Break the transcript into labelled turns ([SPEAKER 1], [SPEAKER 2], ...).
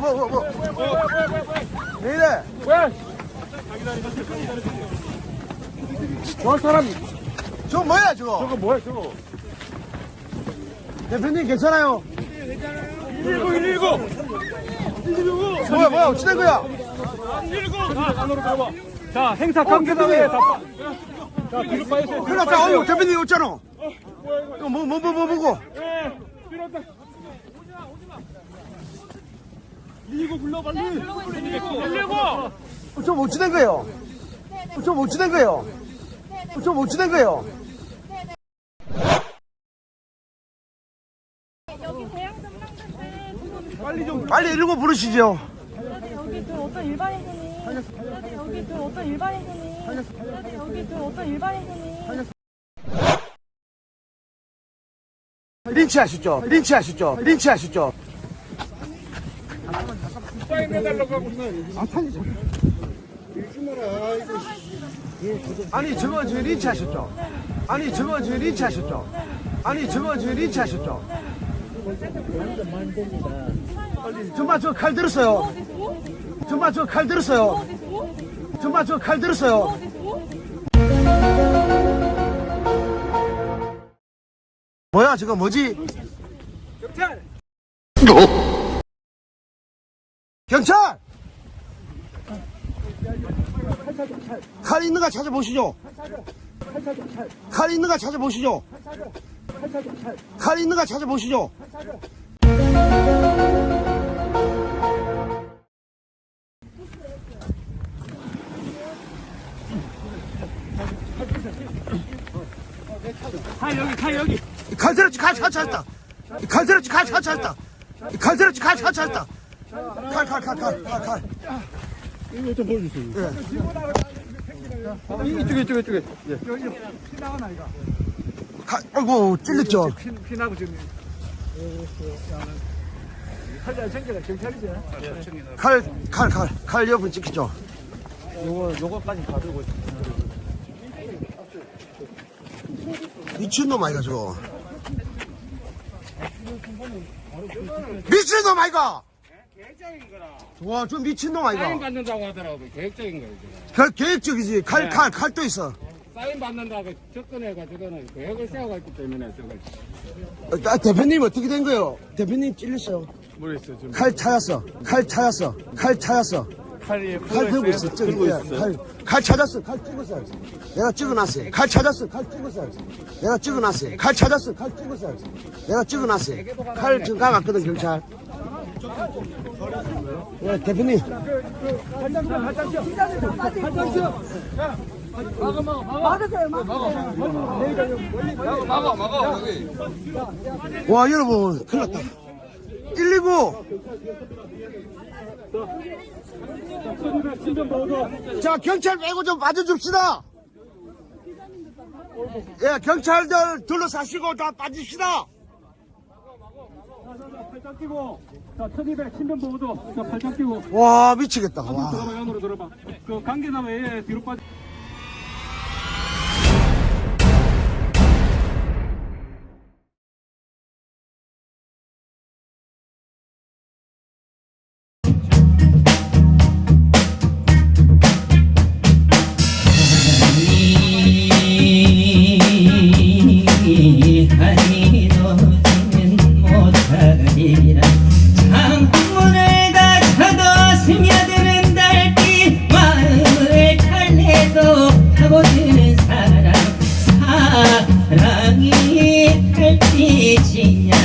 [SPEAKER 1] 뭐, 뭐, 뭐. 왜 이래?
[SPEAKER 2] 왜? 저 사람
[SPEAKER 1] 저거 뭐야, 저거?
[SPEAKER 2] 저거 뭐야 저거?
[SPEAKER 1] 대표님 괜찮아요?
[SPEAKER 2] 119 119
[SPEAKER 1] 뭐야, 뭐야, 어찌된 거야?
[SPEAKER 2] 119 자 안으로 들어봐. 자 행사 관계자에 다. 빠- 자 뒤로 빠지세요.
[SPEAKER 1] 큰일 났다. 어우, 대표님 없잖아. 이거 뭐, 뭐, 뭐, 뭐, 뭐고?
[SPEAKER 2] 예. 뒤로 왔다. 119 불러 빨리. 119.
[SPEAKER 1] 어, 저 어찌된 거예요? 어, 저 어찌된 거예요? 어, 저 어찌된 거예요?
[SPEAKER 3] 여기 대양 전망대
[SPEAKER 2] 빨리 좀.
[SPEAKER 1] 빨리 일고 부르시죠.
[SPEAKER 3] 여기 그 어떤 일반인분이 여기 그 어떤 일반인분이 여기 그 어떤 일반인분이
[SPEAKER 1] 린치하셨죠? 린치하셨죠? 린치하셨죠?
[SPEAKER 2] 사인 해달라고 하고 있어.
[SPEAKER 1] 아니, 저거 지금 린치하셨죠? 아니, 저거 지금 린치하셨죠? 아니, 저거 지금 린치하셨죠? 정말 저 칼 들었어요. 정말 저 칼 들었어요. 정말 저 칼 들었어요. 뭐야, 저거 뭐지?
[SPEAKER 2] 경찰.
[SPEAKER 1] 경찰! 칼 있는가 찾아보시죠. 칼 있는가 찾아보시죠. 칼 있는가 찾아보시죠.
[SPEAKER 2] 칼 여기 칼 여기.
[SPEAKER 1] 칼 들었지, 칼 찾았다. 칼 들었지, 칼 찾았다. 칼 들었지, 칼 찾았다. 칼, 칼, 칼, 칼, 칼, 칼.
[SPEAKER 2] 이거 좀 보여주세요.
[SPEAKER 1] 예.
[SPEAKER 2] 이쪽에 이쪽에 이쪽에.
[SPEAKER 1] 칼, 아이고, 찔렸죠.
[SPEAKER 2] 피, 피 나고 지금. 칼잘 챙겨라 경찰이지.
[SPEAKER 1] 칼, 칼, 칼, 칼 옆은 찍히죠.
[SPEAKER 2] 요거 요거까지 가지고.
[SPEAKER 1] 미친놈 아이가, 저거. 미친놈 아이가!
[SPEAKER 4] 계획적인 거라.
[SPEAKER 1] 와, 저 미친놈
[SPEAKER 4] 사인
[SPEAKER 1] 아이가.
[SPEAKER 4] 받는다고 하더라도 계획적인 거예요.
[SPEAKER 1] 그, 계획적이지. 칼, 칼, 칼또 있어.
[SPEAKER 4] 사인 받는다고 접근해가지고는 계획을 세워가 있기 때문에 저걸.
[SPEAKER 1] 아, 대표님 어떻게 된 거예요? 대표님 찔렸어요.
[SPEAKER 2] 모르겠어요 지금.
[SPEAKER 1] 칼 찾았어. 칼 찾았어. 칼 찾았어.
[SPEAKER 2] 칼이
[SPEAKER 1] 칼 들고 있어. 저기,
[SPEAKER 2] 들고
[SPEAKER 1] 야,
[SPEAKER 2] 있어요.
[SPEAKER 1] 칼, 칼 찾았어. 칼 찍었어. 내가 찍어놨어요. 칼 찾았어. 칼 찍었어. 내가 찍어놨어요. 칼 찾았어. 칼 찍었어. 내가 찍어놨어요. 칼 지금 가갔거든, 경찰. 예, 대표님. 와, 여러분, 큰일 났다. 119! 자, 경찰 빼고 좀 빠져줍시다! 예, 경찰들 둘러싸시고 다 빠집시다!
[SPEAKER 2] 팔짱 끼고. 자 1200 신변 보호도. 자 팔짱 끼고.
[SPEAKER 1] 와, 미치겠다. 와.
[SPEAKER 2] 들어봐 안으로 들어봐. 그 관계나무에 뒤로 빠져.
[SPEAKER 5] 못하리라 창문을 닫혀도 스며드는 달빛 마음을 달래도 파고드는 사랑. 사랑이 달빛이냐